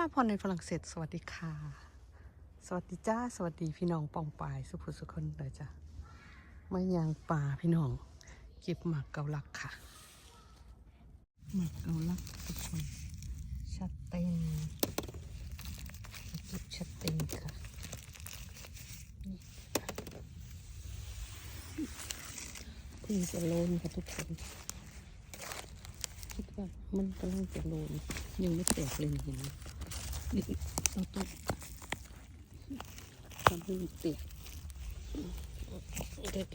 ลาพรในฝรั่งเศส สวัสดีค่ะ สวัสดีจ้า สวัสดีพี่น้องปองปาย สุภุสุคนเลยจ้ะไม่ยางป่าพี่น้อง เก็บหมากเกาลักค่ะหมากเกาลักทุกคนชัดเต็นเก็บชัดเต็นค่ะนี่จะโลนค่ะทุกคนคิดว่ามันกำลังจะโลนยังไม่แตกเลยเห็นไหม เราต้องทำให้มันแตกเดี๋ยว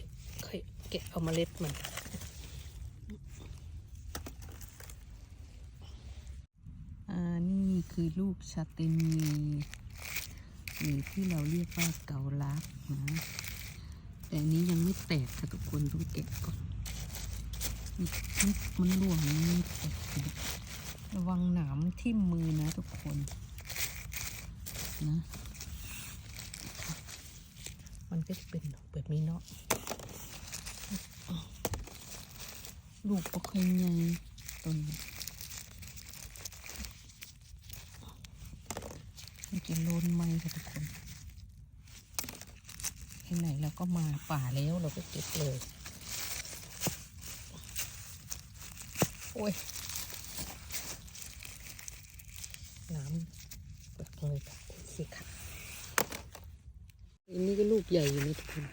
ค่อยแกะเอาเมล็ดมันอ่านี่คือลูกชาเตนีหรือที่เราเรียกว่าเกาลักนะแต่นี้ยังไม่แตกค่ะทุกคนต้องแกะก่อนนี่มันมันหลวงนี่แตกระวังหนามที่มมือนะทุกคน นะมันก็จะเป็นแบบนี้เนาะลูกก็ค่อยใหญ่ต้นนี้มันจะโลนไหมค่ะทุกคนที่ไหนเราก็มาป่าแล้วเราก็เก็บเลย โอ้ย น้ำเปิดเลยค่ะ สิค่ะอันนี้ก็ลูกใหญ่อยู่นะทุกคน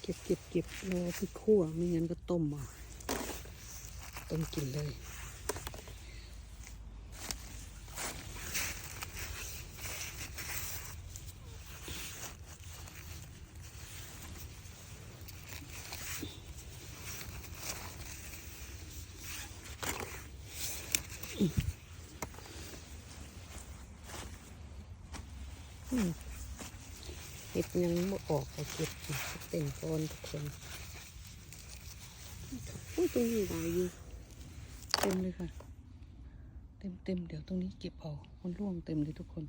เก็บเก็บเก็บรอที่คั่วไม่งั้นก็ต้มอะต้มกินเลย เห็ดยังไม่ออกเอาเก็บเต็มก้อนทุกคนอุ้ยตรงนี้หลายอยู่เต็มเลยค่ะ เต็มเต็มเดี๋ยวตรงนี้เก็บเอามันร่วงเต็มเลยทุกคน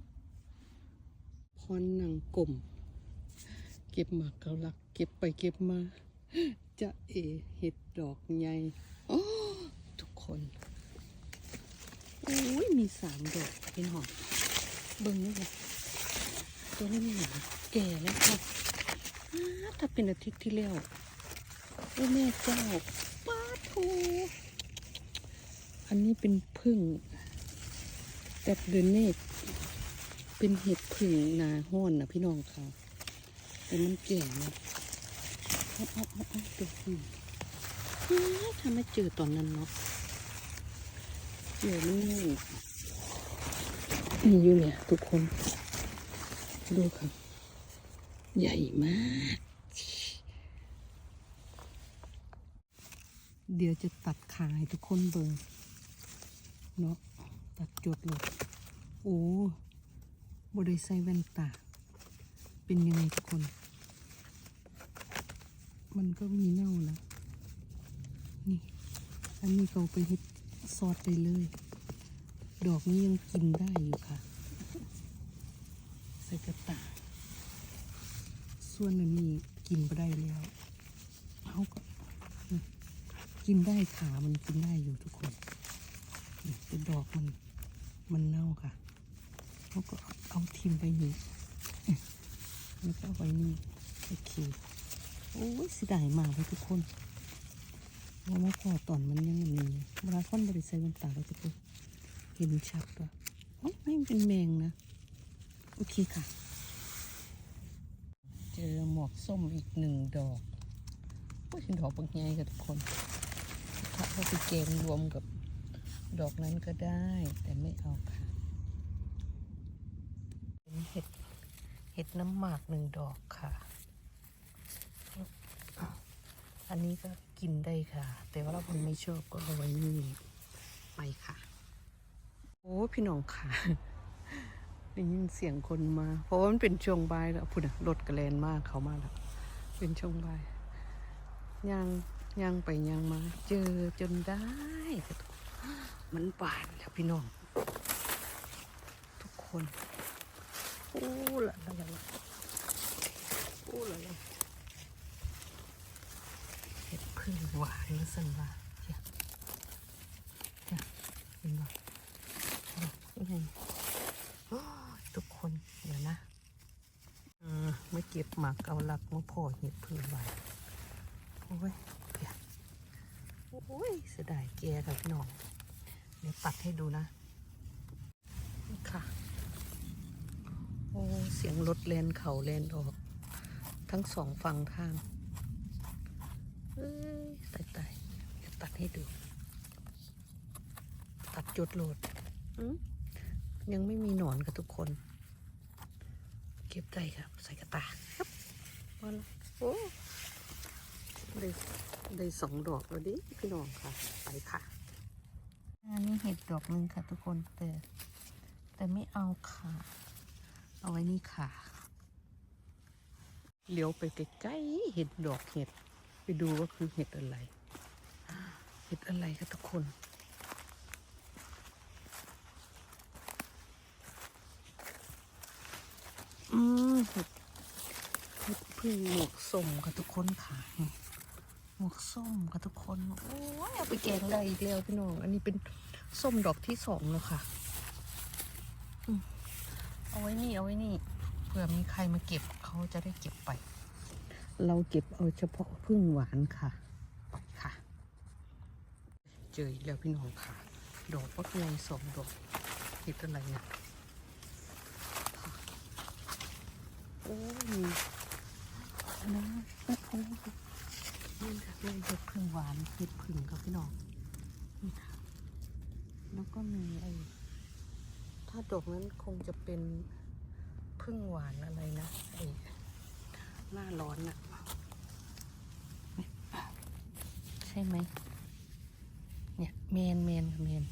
พรหนังกลมเก็บหมากเกาลัก เก็บไปเก็บมา จะเอเห็ดดอกใหญ่อ้ทุกคนโอ้ยมีสามดอกเป็นหอมเบิ่งนี่ค่ะ ตัวนี้หนาแก่แล้วค่ะถ้าเป็นอาทิตย์ที่แล้วโอ้แม่เจ้าป้าทูอันนี้เป็นพึ่งแบบเดนเนตเป็นเห็ดพึ่งนาห้อนนะพี่น้องค่ะแต่มันแก่นะเอาเอาเอาเอาตัวพึ่งอ้าถ้าไม่เจอตอนนั้นเนาะเจอไม่ง่ายนี่อยู่เนี่ยทุกคน ดูครับใหญ่มาก เดี๋ยวจะตัดขายทุกคนเบิงเนาะตัดจดเลยโอ้บริใส่แว่นตา เป็นยังไงทุกคน มันก็มีเน่านะนี่ อันนี้เขาไปเฮ็ดซอสได้เลย ดอกนี้ยังกินได้อยู่ค่ะ ส่กระตาส่วนอันนี้กินไปได้แล้วเขาก็กินได้ขามันกินได้อยู่ทุกคนนี่เป็นดอกมันมันเน่าค่ะเขาก็เอาทิมไปอยู่แล้วก็เอาไว้นี่โอเคโอ้ยสิได้มาเลยทุกคนว่ามาพอตอนมันยังมีเวลาคนบริใส่แว่นตาเราจะเห็นชัดว่าโอ้ยไม่เป็นแมงนะ โอเคค่ะ เจอหมวกส้มอีกหนึ่งดอกก็เป็นดอกบางใหญ่กับทุกคนถ้าเอาไปเกมรวมกับดอกนั้นก็ได้ แต่ไม่เอาค่ะเป็นเห็ดเห็ดน้ำหมากหนึ่งดอกค่ะ อันนี้ก็กินได้ค่ะ แต่ว่าเราคนไม่ชอบก็เอาไว้นี่ไปค่ะ โอ้พี่น้องค่ะ ได้ยินเสียงคนมา เพราะว่ามันเป็นช่วงบ่ายแล้วพุ่นะรถกระแลนมากเขามาแล้วเป็นช่วงบ่ายย่างย่างไปย่างมา เจอจนได้ค่ะทุกคนมันบานแล้วพี่น้อง ทุกคนโอ้ละละละโอ้ละละเห็ดพึ่งหวานนะสันว่าะจ้ะ โอ้ยทุกคนเดี๋ยวนะเออไม่ เก็บหมากเกาลักมาพ่อเห็ดพื้นไว้โอ้ยเดี๋ยโอ้ยเสียดายแกค่ะพี่น้องเดี๋ยวปัดให้ดูนะนี่ค่ะ โอ้ เสียงรถเลนเขาเลนออก ทั้งสองฝั่งทางเอ้ยตายตายเดี๋ยวตัดให้ดู ตัดจุดโหลดยังไม่มีหนอนกับทุกคน เก็บใจครับ ใส่กระตาครับมาแล้วโอ้ได้ได้สองดอกแล้วดิพี่น้องค่ะ ไปค่ะอันนี้เห็ดดอกหนึ่งค่ะทุกคนแต่แต่ไม่เอาค่ะ เอาไว้นี่ค่ะเลี้ยวไปใกล้ๆเห็ดดอกเห็ด ไปดูว่าคือเห็ดอะไร เห็ดอะไรคะทุกคน อืมเห็ดเห็ดพึ่งหมวกส้มค่ะทุกคนค่ะหมวกส้มค่ะทุกคนโอ้ยเอาไปแกงได้อีกแล้วพี่น้องอันนี้เป็นส้มดอกที่สองแล้วค่ะอเอาไว้นี่เอาไว้นี่เผื่อมีใครมาเก็บเขาจะได้เก็บไป เราเก็บเอาเฉพาะพึ่งหวานค่ะไปค่ะ เจออีกแล้วพี่น้องค่ะ ดอกก็คือสองดอกเห็ดอะไรเนี่ยค่ะ โอ้ยนะโอ้โหนี่ค่ะเป็นเห็ดพึ่งหวานเห็ดพึ่งกับพี่น้องนี่ค่ะแล้วก็มีไอ้ถ้าดอกนั้นคงจะเป็นพึ่งหวานอะไรนะไอ้หน้าร้อนน่ะใช่ไหมเนี่ยเมนเมนเมน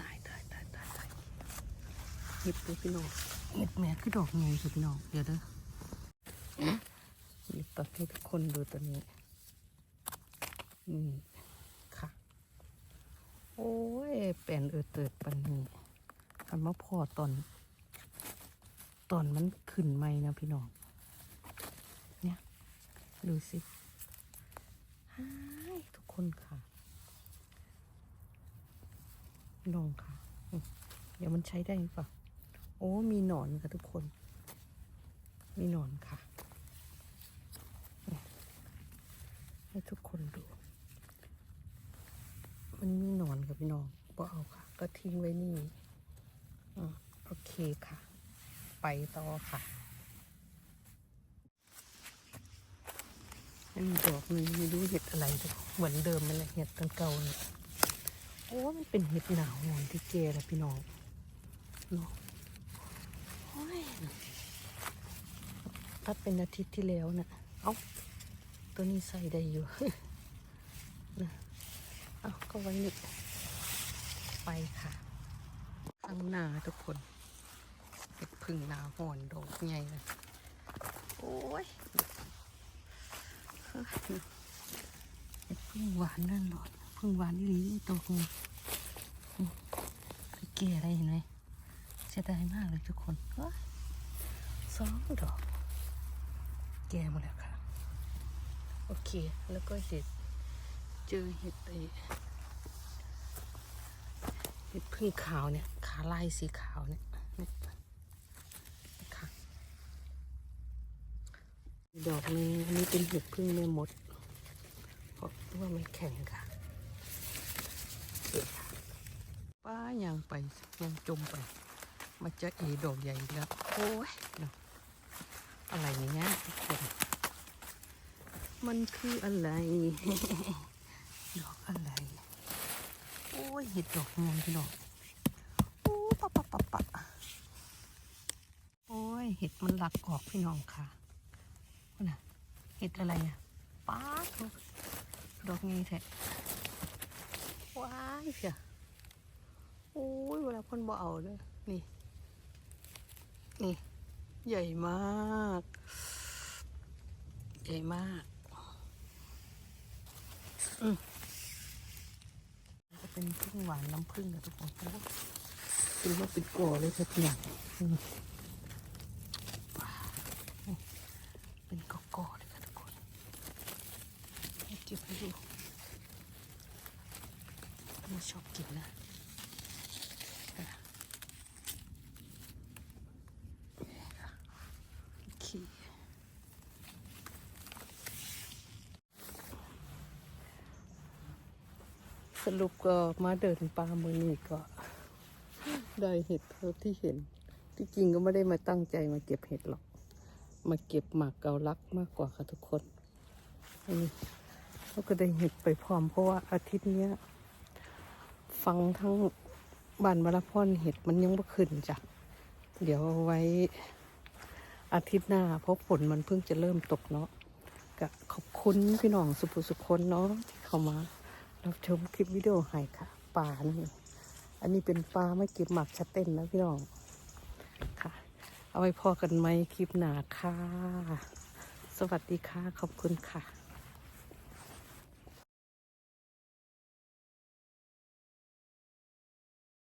ตายตายตายตายตายเห็ดเลยพี่น้อง เห็ดแม่คือดอกไงคือพี่น้องเดี๋ยวเด้อหยิบตัดให้ทุกคนดูตัวนี้นี่ค่ะ โอ้ยแป่นเออเติดปันนี้คันมาพอตอน ตอนมันขึ้นไหมนะพี่น้อง เนี่ย ดูสิฮายทุกคนค่ะลองค่ะ เดี๋ยวมันใช้ได้หรือเปล่า โอ้ มีหนอนค่ะทุกคน มีหนอนค่ะ ให้ทุกคนดู มันมีหนอนค่ะพี่น้องก็เอาค่ะ ก็ทิ้งไว้นี่อ่าโอเคค่ะ ไปต่อค่ะอันนี้ดอกหนึ่งไม่รู้เห็ดอะไรเหมือนเดิมมันแหละเห็ดตันเก่าเนี่ยโอ้ มันเป็นเห็ดหนาวหนอนที่เจและพี่น้องเนาะโอ้ย ตัดเป็นอาทิตย์ที่แล้วน่ะเอาตัวนี้ใส่ได้อยู่นะเอาก็ไว้นี่ไปค่ะข้างหน้าทุกคนเห็ดพึ่งนาหอนดอกใหญ่เลยโอ้ยเห็ดพึ่งหวานนั่นหรอพึ่งหวานนี่ลีตัวคงคือแก่อะไรเห็นไหมเสียดายมากเลยทุกคนสองดอก แก่หมดแล้วค่ะ โอเค แล้วก็เห็ด เจอเห็ดไอเห็ดพึ่งขาวเนี่ย ขาลายสีขาวเนี่ยนี่ค่ะดอกนึงอันนี้เป็นเห็ดพึ่งแม่มดเพราะว่าไม่แข็งค่ะป้ายังไปยังจมไปมาเจอเอดอกใหญ่แล้ว โอ้ยเนาะ อะไรเนี่ยทุกคน มันคืออะไร ดอกอะไร โอ้ยเห็ดดอกงามพี่น้องโอ้ปะปะปะปะโอ้ยเห็ดมันหลักออกพี่น้องค่ะน่ะเห็ดอะไรอะป้าดลูกดอกงี้แท้ว้ายเชียโอ้ยเวลาคนบ่เอาเลยนี่ นี่ ใหญ่มาก ใหญ่มากอืมจะเป็นพึ่งหวานน้ำพึ่งนะทุกคนโอ้ยกินมาเป็นก่อเลยสักอย่างอืมเป็นกอกๆเลยค่ะทุกคนเก็บให้ดูมาชอบกินนะ รุปก็มาเดินป่ามือนี้ก็ ได้เห็ดเท่าที่เห็น ที่จริงก็ไม่ได้มาตั้งใจมาเก็บเห็ดหรอก มาเก็บหมากเกาลักมากกว่าค่ะทุกคนนนี้เขาก็ได้เห็ดไปพร้อมเพราะว่าอาทิตย์เนี้ย ฟังทั้งบานวรพรเห็ดมันยังไม่ขึ้นจ้ะ เดี๋ยวเอาไว้อาทิตย์หน้า เพราะฝนมันเพิ่งจะเริ่มตกเนาะก็ขอบคุณพี่น้องสุภุสุคนเนาะที่เข้ามา รับชมคลิปวิดีโอให้ค่ะปลานี่อันนี้เป็นปลาไม่เก็บหมักชะเต้นนะพี่น้องค่ะ เอาไว้พอกันไหมคลิปหนาค่ะ สวัสดีค่ะ ขอบคุณค่ะ